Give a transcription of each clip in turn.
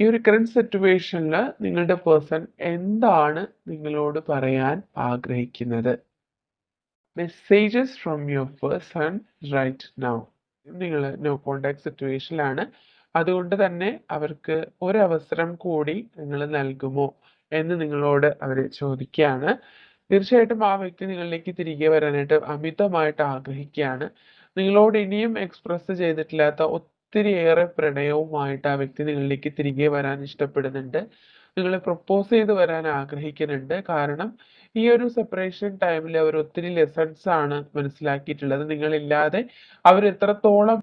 ഈ ഒരു കറണ്ട് സിറ്റുവേഷനിൽ നിങ്ങളുടെ പേഴ്സൺ എന്താണ് നിങ്ങളോട് പറയാൻ ആഗ്രഹിക്കുന്നത്? Messages from your person right now നിങ്ങൾ നോ കോണ്ടാക്ട് സിറ്റുവേഷനിലാണ് അതുകൊണ്ട് തന്നെ അവർക്ക് ഒരവസരം കൂടി നിങ്ങൾ നൽകുമോ എന്ന് നിങ്ങളോട് അവർ ചോദിക്കുകയാണ്. തീർച്ചയായിട്ടും ആ വ്യക്തി നിങ്ങളിലേക്ക് തിരികെ വരാനായിട്ട് അമിതമായിട്ട് ആഗ്രഹിക്കുകയാണ്. നിങ്ങളോട് ഇനിയും എക്സ്പ്രസ് ചെയ്തിട്ടില്ലാത്ത ഒത്തിരിയേറെ പ്രണയവുമായിട്ട് ആ വ്യക്തി നിങ്ങളിലേക്ക് തിരികെ വരാൻ ഇഷ്ടപ്പെടുന്നുണ്ട്. നിങ്ങളെ പ്രപ്പോസ് ചെയ്ത് വരാൻ ആഗ്രഹിക്കുന്നുണ്ട്. കാരണം ഈ ഒരു സെപ്പറേഷൻ ടൈമിൽ അവർ ഒത്തിരി ലെസൺസ് ആണ് മനസ്സിലാക്കിയിട്ടുള്ളത്. നിങ്ങളില്ലാതെ അവർ എത്രത്തോളം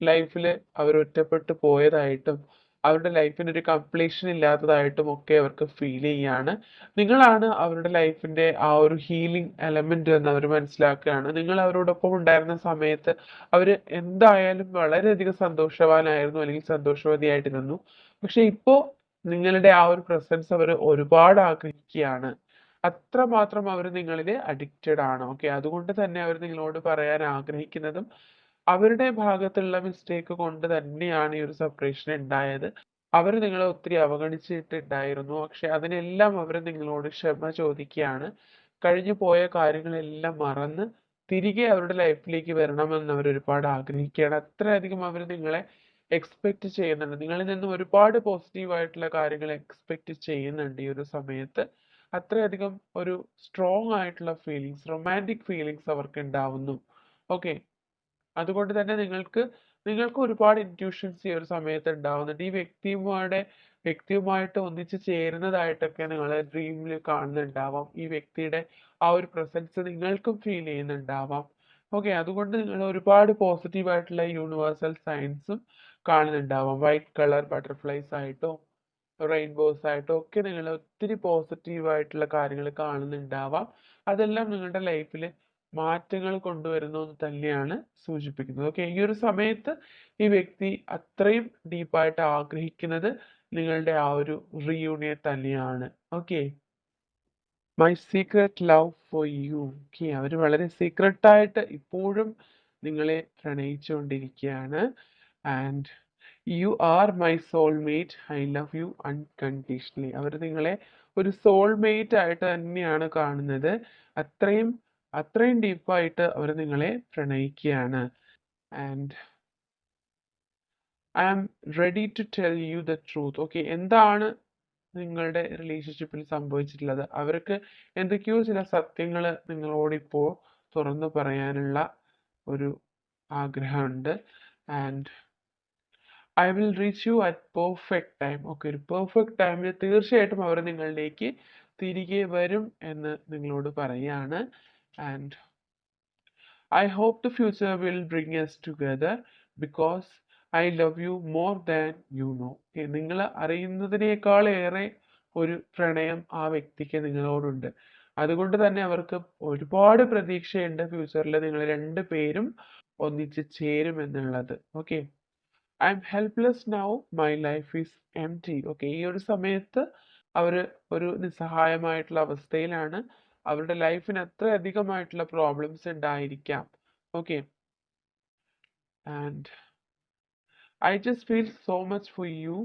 ലൈഫിൽ അവർ ഒറ്റപ്പെട്ടു പോയതായിട്ടും അവരുടെ ലൈഫിന് ഒരു കംപ്ലീഷൻ ഇല്ലാത്തതായിട്ടും ഒക്കെ അവർക്ക് ഫീൽ ചെയ്യാണ്. നിങ്ങളാണ് അവരുടെ ലൈഫിന്റെ ആ ഒരു ഹീലിംഗ് എലമെന്റ് എന്ന് അവർ മനസ്സിലാക്കുകയാണ്. നിങ്ങൾ അവരോടൊപ്പം ഉണ്ടായിരുന്ന സമയത്ത് അവർ എന്തായാലും വളരെയധികം സന്തോഷവാനായിരുന്നു അല്ലെങ്കിൽ സന്തോഷവതിയായിട്ടിരുന്നു. പക്ഷെ ഇപ്പോ നിങ്ങളുടെ ആ ഒരു പ്രസൻസ് അവർ ഒരുപാട് ആഗ്രഹിക്കുകയാണ്. അത്രമാത്രം അവർ നിങ്ങളിൽ അഡിക്റ്റഡ് ആണ്. ഓക്കെ അതുകൊണ്ട് തന്നെ അവർ നിങ്ങളോട് പറയാൻ ആഗ്രഹിക്കുന്നതും അവരുടെ ഭാഗത്തുള്ള മിസ്റ്റേക്ക് കൊണ്ട് തന്നെയാണ് ഈ ഒരു സെപ്പറേഷൻ ഉണ്ടായത്. അവർ നിങ്ങളെ ഒത്തിരി അവഗണിച്ചിട്ടുണ്ടായിരുന്നു. പക്ഷെ അതിനെല്ലാം അവർ നിങ്ങളോട് ക്ഷമ ചോദിക്കുകയാണ്. കഴിഞ്ഞു പോയ കാര്യങ്ങളെല്ലാം മറന്ന് തിരികെ അവരുടെ ലൈഫിലേക്ക് വരണമെന്ന് അവർ ഒരുപാട് ആഗ്രഹിക്കുകയാണ്. അത്രയധികം അവർ നിങ്ങളെ എക്സ്പെക്റ്റ് ചെയ്യുന്നുണ്ട്. നിങ്ങളിൽ നിന്നും ഒരുപാട് പോസിറ്റീവ് ആയിട്ടുള്ള കാര്യങ്ങൾ എക്സ്പെക്റ്റ് ചെയ്യുന്നുണ്ട് ഈ ഒരു സമയത്ത്. അത്രയധികം ഒരു സ്ട്രോങ് ആയിട്ടുള്ള ഫീലിങ്സ് റൊമാന്റിക് ഫീലിങ്സ് അവർക്ക് ഉണ്ടാവുന്നു. ഓക്കെ അതുകൊണ്ട് തന്നെ നിങ്ങൾക്ക് നിങ്ങൾക്ക് ഒരുപാട് ഇന്റ്യൂഷൻസ് ഈ ഒരു സമയത്ത് ഉണ്ടാവുന്നുണ്ട്. ഈ വ്യക്തിയുമായുടെ വ്യക്തിയുമായിട്ട് ഒന്നിച്ചു ചേരുന്നതായിട്ടൊക്കെ നിങ്ങൾ ഡ്രീമിൽ കാണുന്നുണ്ടാവാം. ഈ വ്യക്തിയുടെ ആ ഒരു പ്രസൻസ് നിങ്ങൾക്കും ഫീൽ ചെയ്യുന്നുണ്ടാവാം. ഓക്കെ അതുകൊണ്ട് നിങ്ങൾ ഒരുപാട് പോസിറ്റീവ് ആയിട്ടുള്ള യൂണിവേഴ്സൽ സയൻസും കാണുന്നുണ്ടാവാം. വൈറ്റ് കളർ ബട്ടർഫ്ലൈസ് ആയിട്ടോ റെയിൻബോസ് ആയിട്ടോ ഒക്കെ നിങ്ങൾ ഒത്തിരി പോസിറ്റീവ് ആയിട്ടുള്ള കാര്യങ്ങൾ കാണുന്നുണ്ടാവാം. അതെല്ലാം നിങ്ങളുടെ ലൈഫിൽ മാറ്റങ്ങൾ കൊണ്ടുവരുന്നു എന്ന് തന്നെയാണ് സൂചിപ്പിക്കുന്നത്. ഓക്കെ ഈ ഒരു സമയത്ത് ഈ വ്യക്തി അത്രയും ഡീപ്പായിട്ട് ആഗ്രഹിക്കുന്നത് നിങ്ങളുടെ ആ ഒരു റീയൂണിയൻ തന്നെയാണ്. Okay my secret love for you okay അവർ വളരെ സീക്രട്ടായിട്ട് ഇപ്പോഴും നിങ്ങളെ പ്രണയിച്ചുകൊണ്ടിരിക്കുകയാണ്. And you are my soulmate I love you unconditionally അവർ നിങ്ങളെ ഒരു സോൾമേറ്റ് ആയിട്ട് തന്നെയാണ് കാണുന്നത്. അത്രയും അത്രയും ഡീപ്പായിട്ട് അവർ നിങ്ങളെ പ്രണയിക്കുകയാണ്. And I am ready to tell you the truth okay എന്താണ് നിങ്ങളുടെ റിലേഷൻഷിപ്പിൽ സംഭവിച്ചിട്ടുള്ളത്? അവർക്ക് എന്തൊക്കെയോ ചില സത്യങ്ങൾ നിങ്ങളോട് ഇപ്പോൾ തുറന്നു പറയാനുള്ള ഒരു ആഗ്രഹമുണ്ട്. And I will reach you at perfect time okay ഒരു പെർഫെക്റ്റ് ടൈമിൽ തീർച്ചയായിട്ടും അവർ നിങ്ങളിലേക്ക് തിരികെ വരും എന്ന് നിങ്ങളോട് പറയാണ്. And I hope the future will bring us together because I love you more than you know നിങ്ങൾ അറിയുന്നതിനേക്കാളേറെ ഒരു പ്രണയം ആ വ്യക്തിക്ക് നിങ്ങളോടുണ്ട്. അതുകൊണ്ട് തന്നെ അവർക്ക് ഒരുപാട് പ്രതീക്ഷയുണ്ട് ഫ്യൂച്ചറിൽ നിങ്ങൾ രണ്ട് പേരും ഒന്നിച്ച് ചേരും എന്നുള്ളത്. Okay I am helpless now my life is empty okay ഈ ഒരു സമയത്ത് അവർ ഒരു നിസ്സഹായമായിട്ടുള്ള അവസ്ഥയിലാണ് അവരുടെ ലൈഫിന് അത്രയധികമായിട്ടുള്ള പ്രോബ്ലംസ് ഉണ്ടായിരിക്കാം. Okay and I just feel so much for you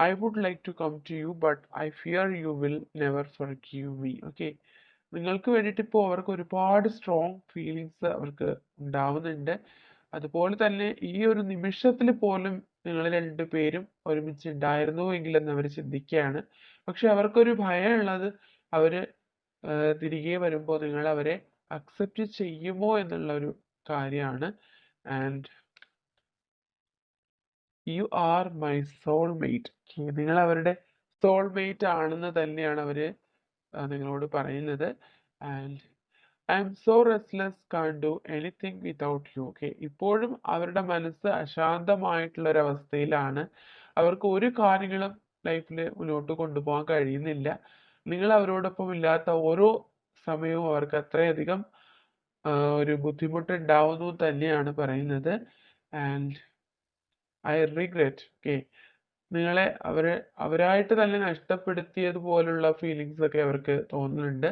I would like to come to you but I fear you will never forgive me okay നിങ്ങൾക്ക് വേണ്ടിയിട്ട് ഇപ്പോൾ അവർക്ക് ഒരുപാട് സ്ട്രോങ് ഫീലിങ്സ് അവർക്ക് ഉണ്ടാവുന്നുണ്ട്. അതുപോലെ തന്നെ ഈ ഒരു നിമിഷത്തിൽ പോലും നിങ്ങൾ രണ്ടുപേരും ഒരുമിച്ച് ഉണ്ടായിരുന്നു എങ്കിലെന്ന് അവർ ചിന്തിക്കുകയാണ്. പക്ഷെ അവർക്കൊരു ഭയമുള്ളത് അവർ തിരികെ വരുമ്പോൾ നിങ്ങൾ അവരെ അക്സെപ്റ്റ് ചെയ്യുമോ എന്നുള്ള ഒരു കാര്യമാണ്. And you are my soulmate നിങ്ങൾ അവരുടെ സോൾമേറ്റ് ആണെന്ന് തന്നെയാണ് അവർ നിങ്ങളോട് പറയുന്നത്. And I'm so restless can do anything without you okay ഇപ്പോഴും അവരുടെ മനസ്സ് അശാന്തമായിട്ടുള്ള ഒരു അവസ്ഥയിലാണ് അവർക്ക് ഒരു കാര്യങ്ങളും ലൈഫിൽ മുന്നോട്ട് കൊണ്ടുപോകാൻ കഴിയുന്നില്ല. നിങ്ങൾ അവരോടൊപ്പം ഇല്ലാത്ത ഓരോ സമയവും അവർക്ക് അത്രയധികം ഒരു ബുദ്ധിമുട്ട് ഉണ്ടാവുന്നു തന്നെയാണ് പറയുന്നത്. ആൻഡ് ഐ റിഗ്രറ്റ് ഓക്കെ നിങ്ങളെ അവരെ അവരായിട്ട് തന്നെ നഷ്ടപ്പെടുത്തിയതുപോലുള്ള ഫീലിങ്സ് ഒക്കെ അവർക്ക് തോന്നുന്നുണ്ട്.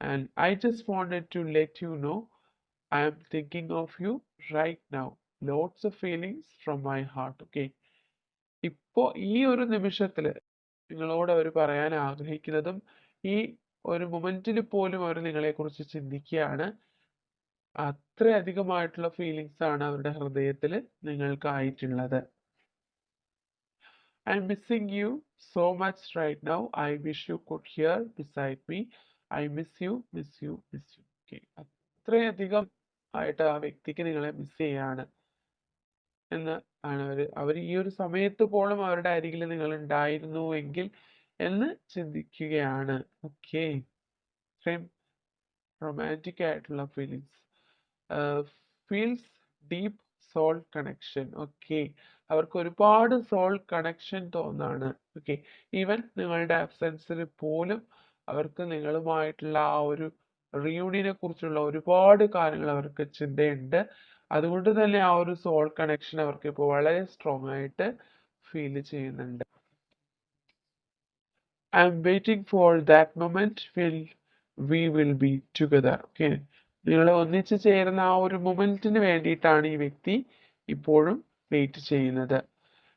And I just wanted to let you know I am thinking of you right now lots of feelings from my heart okay ഇപ്പോൾ ഈ ഒരു നിമിഷത്തിൽ നിങ്ങളോട് അവർ പറയാൻ ആഗ്രഹിക്കുന്നതും ഈ ഒരു മൊമെന്റിൽ പോലും അവർ നിങ്ങളെക്കുറിച്ച് ചിന്തിക്കുകയാണ്. അത്രയധികമായിട്ടുള്ള ഫീലിങ്സ് ആണ് അവരുടെ ഹൃദയത്തിൽ നിങ്ങൾക്കായിട്ടുള്ളത്. I'm missing you so much right now I wish you could here beside me I miss you miss you miss you okay അത്രയധികം ആയിട്ട് ആ വ്യക്തിക്ക് നിങ്ങളെ മിസ് ചെയ്യാണ്. എന്ന് ആണ്. അവർ അവർ ഈ ഒരു സമയത്ത് പോലും അവരുടെ അരികിൽ നിങ്ങൾ ഉണ്ടായിരുന്നു എങ്കിൽ എന്ന് ചിന്തിക്കുകയാണ്. ഓക്കെ ഇത്രയും റൊമാന്റിക് ആയിട്ടുള്ള feelings feels deep soul connection okay അവർക്ക് ഒരുപാട് സോൾ കണക്ഷൻ തോന്നാണ്. ഓക്കെ ഈവൻ നിങ്ങളുടെ അബ്സെൻസിൽ പോലും അവർക്ക് നിങ്ങളുമായിട്ടുള്ള ആ ഒരു റിയൂണിയനെ കുറിച്ചുള്ള ഒരുപാട് കാര്യങ്ങൾ അവർക്ക് ചിന്തയുണ്ട്. അതുകൊണ്ട് തന്നെ ആ ഒരു സോൾ കണക്ഷൻ അവർക്ക് ഇപ്പോൾ വളരെ സ്ട്രോങ് ആയിട്ട് ഫീൽ ചെയ്യുന്നുണ്ട്. I'm waiting for that moment will we will be together okay നിങ്ങൾ ഒന്നിച്ച് ചേരുന്ന ആ ഒരു മൊമെന്റിന് വേണ്ടിയിട്ടാണ് ഈ വ്യക്തി ഇപ്പോഴും വെയിറ്റ് ചെയ്യുന്നത്.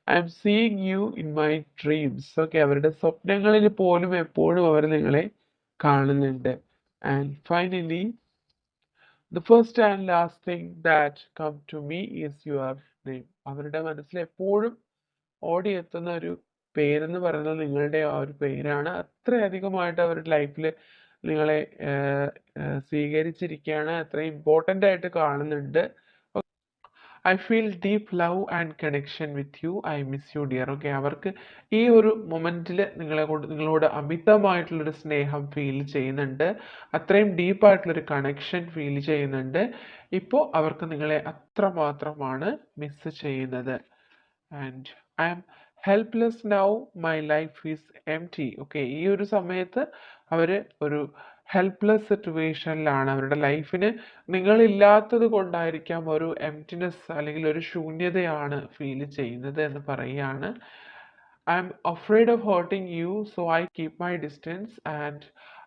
I'm seeing you in my dreams okay അവരുടെ സ്വപ്നങ്ങളിൽ പോലും എപ്പോഴും അവർ നിങ്ങളെ കാണുന്നുണ്ട്. And finally the first and last thing that come to me is your name അവരുടെ മനസ്സിൽ എപ്പോഴും ഓടിയെത്തുന്ന ഒരു പേരെന്ന് പറയുന്നത് നിങ്ങളുടെ ആ ഒരു പേരാണ്. അത്രയധികമായിട്ട് അവരുടെ ലൈഫിൽ നിങ്ങളെ സ്വീകരിച്ചിരിക്കുകയാണ്. അത്രയും ഇമ്പോർട്ടന്റ് ആയിട്ട് കാണുന്നുണ്ട്. I feel deep love and connection with you I miss you dear okay അവർക്ക് ഈ ഒരു മൊമെന്റിൽ നിങ്ങളെ കൊണ്ട് നിങ്ങളോട് അമിതമായിട്ടുള്ളൊരു സ്നേഹം ഫീൽ ചെയ്യുന്നുണ്ട്. അത്രയും ഡീപ്പായിട്ടുള്ളൊരു കണക്ഷൻ ഫീൽ ചെയ്യുന്നുണ്ട്. ഇപ്പോൾ അവർക്ക് നിങ്ങളെ അത്രമാത്രമാണ് മിസ് ചെയ്യുന്നത്. And I am helpless now my life is empty okay ഈ ഒരു സമയത്ത് അവർ ഒരു ഹെൽപ്ലെസ് സിറ്റുവേഷനിലാണ് അവരുടെ ലൈഫിന് നിങ്ങളില്ലാത്തത് കൊണ്ടായിരിക്കാം ഒരു എംറ്റിനെസ് അല്ലെങ്കിൽ ഒരു ശൂന്യതയാണ് ഫീൽ ചെയ്യുന്നത് എന്ന് പറയുകയാണ്. I'm afraid of hurting you so I keep my distance and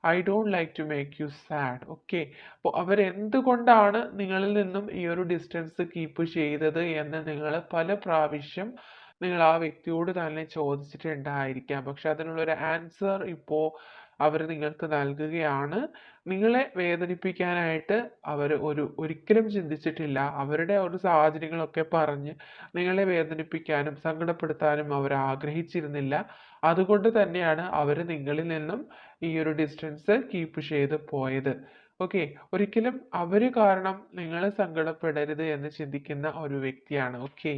I don't like to make you sad okay അപ്പോൾ അവരെന്തുകൊണ്ടാണ് നിങ്ങളിൽ നിന്നും ഈ ഒരു ഡിസ്റ്റൻസ് കീപ്പ് ചെയ്തത് എന്ന് നിങ്ങൾ പല പ്രാവശ്യം നിങ്ങൾ ആ വ്യക്തിയോട് തന്നെ ചോദിച്ചിട്ടുണ്ടായിരിക്കാം. പക്ഷെ അതിനുള്ളൊരു ആൻസർ ഇപ്പോൾ അവർ നിങ്ങൾക്ക് നൽകുകയാണ്. നിങ്ങളെ വേദനിപ്പിക്കാനായിട്ട് അവർ ഒരു ഒരിക്കലും ചിന്തിച്ചിട്ടില്ല. അവരുടെ ഒരു സാഹചര്യങ്ങളൊക്കെ പറഞ്ഞ് നിങ്ങളെ വേദനിപ്പിക്കാനും സങ്കടപ്പെടുത്താനും അവർ ആഗ്രഹിച്ചിരുന്നില്ല. അതുകൊണ്ട് തന്നെയാണ് അവർ നിങ്ങളിൽ നിന്നും ഈ ഒരു ഡിസ്റ്റൻസ് കീപ്പ് ചെയ്ത് പോയത്. ഓക്കെ ഒരിക്കലും അവർ കാരണം നിങ്ങളെ സങ്കടപ്പെടരുത് എന്ന് ചിന്തിക്കുന്ന ഒരു വ്യക്തിയാണ്. ഓക്കെ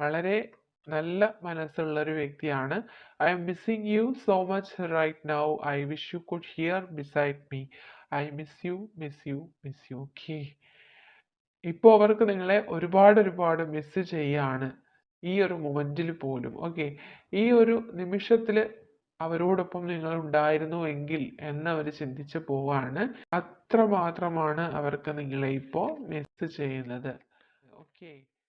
വളരെ നല്ല മനസ്സുള്ള ഒരു വ്യക്തിയാണ്. I'm missing you so much right now I wish you could here beside me I miss you miss you miss you okay ഇപ്പോൾ അവർക്ക് നിങ്ങളെ ഒരുപാട് ഒരുപാട് മിസ് ചെയ്യാണ്. ഈ ഒരു മൊമെന്റിൽ പോലും. ഓക്കെ ഈ ഒരു നിമിഷത്തിൽ അവരോടൊപ്പം നിങ്ങൾ ഉണ്ടായിരുന്നു എങ്കിൽ എന്നവർ ചിന്തിച്ചു പോവാണ്. അത്രമാത്രമാണ് അവർക്ക് നിങ്ങളെ ഇപ്പോൾ മിസ് ചെയ്യുന്നത്. ഓക്കെ